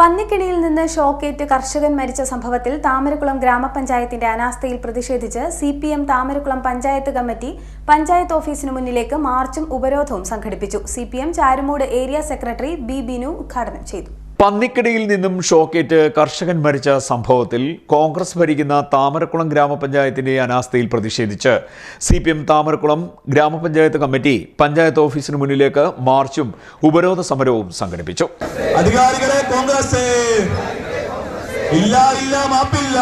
പന്നിക്കിണിയിൽ നിന്ന് ഷോക്കേറ്റ് കർഷകൻ മരിച്ച സംഭവത്തിൽ താമരക്കുളം ഗ്രാമപഞ്ചായത്തിന്റെ അനാസ്ഥയിൽ പ്രതിഷേധിച്ച് C P M Thamarakulam panchayat committee panchayat ഓഫീസിന് മുന്നിലേക്ക് മാർച്ചും ഉപരോധവും സംഘടിപ്പിച്ചു. C P M Charummood area secretary B Binu ഉദ്ഘാടനം ചെയ്തു. പന്നിക്കിടിയിൽ നിന്നും ഷോക്കേറ്റ് കർഷകൻ മരിച്ച സംഭവത്തിൽ കോൺഗ്രസ് ഭരിക്കുന്ന താമരക്കുളം ഗ്രാമപഞ്ചായത്തിന്റെ അനാസ്ഥയിൽ പ്രതിഷേധിച്ച് സി പി എം താമരക്കുളം ഗ്രാമപഞ്ചായത്ത് കമ്മിറ്റി പഞ്ചായത്ത് ഓഫീസിന് മുന്നിലേക്ക് മാർച്ചും ഉപരോധ സമരവും സംഘടിപ്പിച്ചു. അധികാരികളെ കോൺഗ്രസ് ഇല്ല ഇല്ല മാപ്പില്ല.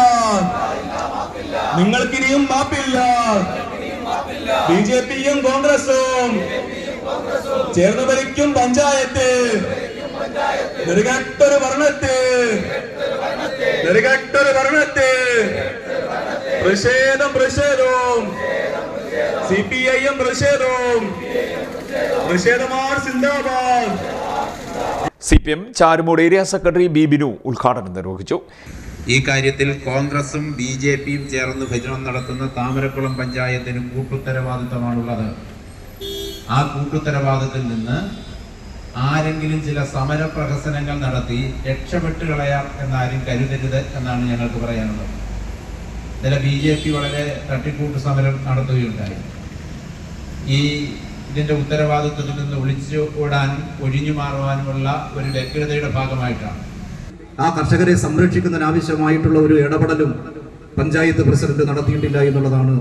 മാപ്പില്ല. കോൺഗ്രസും ചേർന്ന് ഭരിക്കും പഞ്ചായത്ത്. നെറുകെട്ടൊരു വർണത്തെ. നിരകട്ടൊരു വർണത്തെ. പ്രതിഷേധം പ്രതിഷേധവും. സി പി ഐ എം പ്രതിഷേധവും. പ്രതിഷേധമാണ് സിന്ദാബാദ്. C P M Charummood area secretary B Binu ഉദ്ഘാടനം നിർവഹിച്ചു. ഈ കാര്യത്തിൽ കോൺഗ്രസും ബി ജെ പിയും ചേർന്ന് ഭജനം നടത്തുന്ന താമരക്കുളം പഞ്ചായത്തിന് കൂട്ടുത്തരവാദിത്തമാണുള്ളത് ആ കൂട്ടുത്തരവാദിത്തത്തിൽ നിന്ന് ആരെങ്കിലും ചില സമര പ്രഹസനങ്ങൾ നടത്തി രക്ഷപ്പെട്ട് കളയാം എന്നാരും കരുതരുത് എന്നാണ് ഞങ്ങൾക്ക് പറയാനുള്ളത്. ഇന്നലെ ബി ജെ പി വളരെ തട്ടിക്കൂട്ട് സമരം നടത്തുകയുണ്ടായി. ഈ ഇതിന്റെ ഉത്തരവാദിത്വത്തിൽ നിന്ന് ഒളിച്ചു ഓടാനും ഒഴിഞ്ഞു മാറുവാനുമുള്ള ഒരു വ്യഗ്രതയുടെ ഭാഗമായിട്ടാണ്. ആ കർഷകരെ സംരക്ഷിക്കുന്നതിനാവശ്യമായിട്ടുള്ള ഒരു ഇടപെടലും പഞ്ചായത്ത് പ്രസിഡന്റ് നടത്തിയിട്ടില്ല എന്നുള്ളതാണ്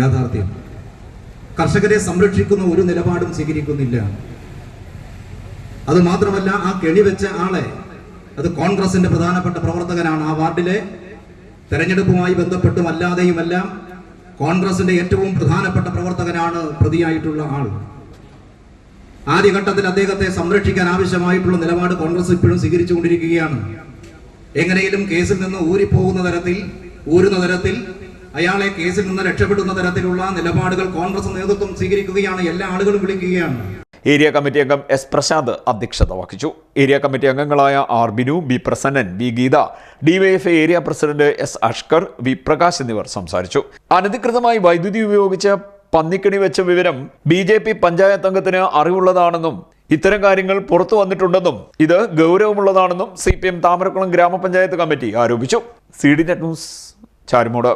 യാഥാർത്ഥ്യം. കർഷകരെ സംരക്ഷിക്കുന്ന ഒരു നിലപാടും സ്വീകരിക്കുന്നില്ല. അത് മാത്രമല്ല ആ കെണി വെച്ച ആളെ അത് കോൺഗ്രസിന്റെ പ്രധാനപ്പെട്ട പ്രവർത്തകനാണ്. ആ വാർഡിലെ തെരഞ്ഞെടുപ്പുമായി ബന്ധപ്പെട്ടും അല്ലാതെയുമെല്ലാം കോൺഗ്രസിന്റെ ഏറ്റവും പ്രധാനപ്പെട്ട പ്രവർത്തകനാണ് പ്രതിയായിട്ടുള്ള ആൾ. ആദ്യഘട്ടത്തിൽ അദ്ദേഹത്തെ സംരക്ഷിക്കാൻ ആവശ്യമായിട്ടുള്ള നിലപാട് കോൺഗ്രസ് ഇപ്പോഴും സ്വീകരിച്ചുകൊണ്ടിരിക്കുകയാണ്. എങ്ങനെയും കേസിൽ നിന്ന് ഊരിപ്പോകുന്ന തരത്തിൽ ഊരുന്ന തരത്തിൽ അയാളെ കേസിൽ നിന്ന് രക്ഷപ്പെടുന്ന തരത്തിലുള്ള നിലപാടുകൾ കോൺഗ്രസ് നേതൃത്വം സ്വീകരിക്കുകയാണ്. എല്ലാ ആളുകളും വിളിക്കുകയാണ്. ഏരിയ കമ്മിറ്റി അംഗം എസ് പ്രശാന്ത് അധ്യക്ഷത വഹിച്ചു. ഏരിയ കമ്മിറ്റി അംഗങ്ങളായ R Binu B Prasannan B Geetha DYFI area president S Ashkar V Prakash എന്നിവർ സംസാരിച്ചു. അനധികൃതമായി വൈദ്യുതി ഉപയോഗിച്ച് പന്നിക്കണി വെച്ച വിവരം ബി ജെ പി പഞ്ചായത്ത് അംഗത്തിന് അറിവുള്ളതാണെന്നും ഇത്തരം കാര്യങ്ങൾ പുറത്തു വന്നിട്ടുണ്ടെന്നും ഇത് ഗൗരവമുള്ളതാണെന്നും സി പി എം താമരക്കുളം ഗ്രാമപഞ്ചായത്ത് കമ്മിറ്റി ആരോപിച്ചു. C D net news Charummood.